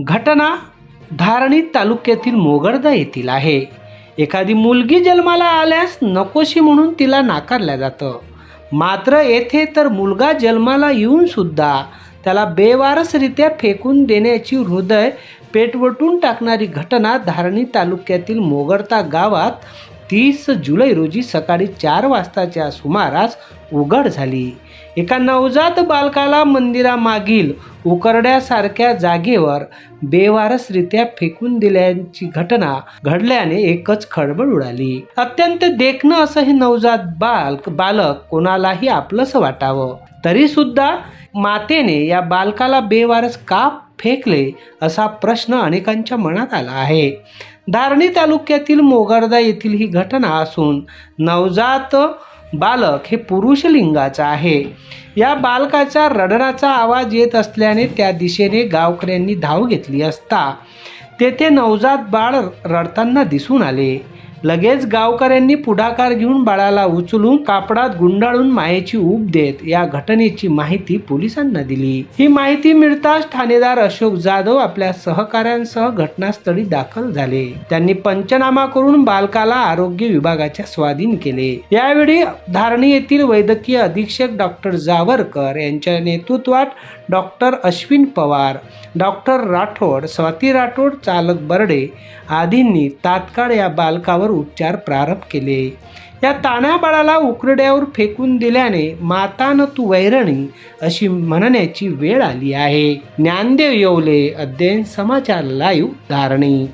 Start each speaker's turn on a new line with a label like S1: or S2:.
S1: घटना धारणी तालुक्यातील मोगर्दा येथील आहे. एखादी मुलगी जन्माला आल्यास नकोशी म्हणून तिला नाकारलं जातं. मात्र येथे तर मुलगा जन्माला येऊनसुद्धा त्याला बेवारसरित्या फेकून देण्याची हृदय पेटवटून टाकणारी घटना धारणी तालुक्यातील मोगर्ता गावात तीस जुलै रोजी सकाळी चार वाजताच्या सुमारास उघड झाली. एका नवजात बालकाला मंदिरामागील उकरड्यासारख्या जागेवर बेवारसरित्या फेकून दिल्याची घटना घडल्याने एकच खळबळ उडाली. अत्यंत देखणं असं हे नवजात बालक बालक कोणालाही आपलंसं वाटावं. तरी सुद्धा मातेने या बालकाला बेवारस का फेकले असा प्रश्न अनेकांच्या मनात आला आहे. धारणी तालुक्यातील मोगर्दा येथील ही घटना असून नवजात बालक हे पुरुष लिंगाचा आहे. या बालकाचा रडराचा आवाज येत असल्याने त्या दिशेने गावकऱ्यांनी धाव घेतली असता. तेथे नवजात बाळ रडताना दिसून आले. लगेच गावकऱ्यांनी पुढाकार घेऊन बाळाला उचलून कापडात गुंडाळून मायेची ऊब देत या घटनेची माहिती पोलिसांना दिली. ही माहिती मिळताच ठाणेदार अशोक जाधव आपल्या सहकाऱ्यांसह घटनास्थळी दाखल झाले. त्यांनी पंचनामा करून बालकाला आरोग्य विभागाच्या स्वाधीन केले. यावेळी धारणी येथील वैद्यकीय अधीक्षक डॉक्टर जावरकर यांच्या नेतृत्वात डॉक्टर अश्विन पवार डॉक्टर राठोड स्वाती राठोड चालक बर्डे आदींनी तात्काळ या बालकावर उपचार प्रारंभ केले. या ताण्या बाळाला उकरड्यावर फेकून दिल्याने माता न तू वैरणी अशी म्हणण्याची वेळ आली आहे. ज्ञानदेव येवले अध्ययन समाचार लाईव्ह धारणी.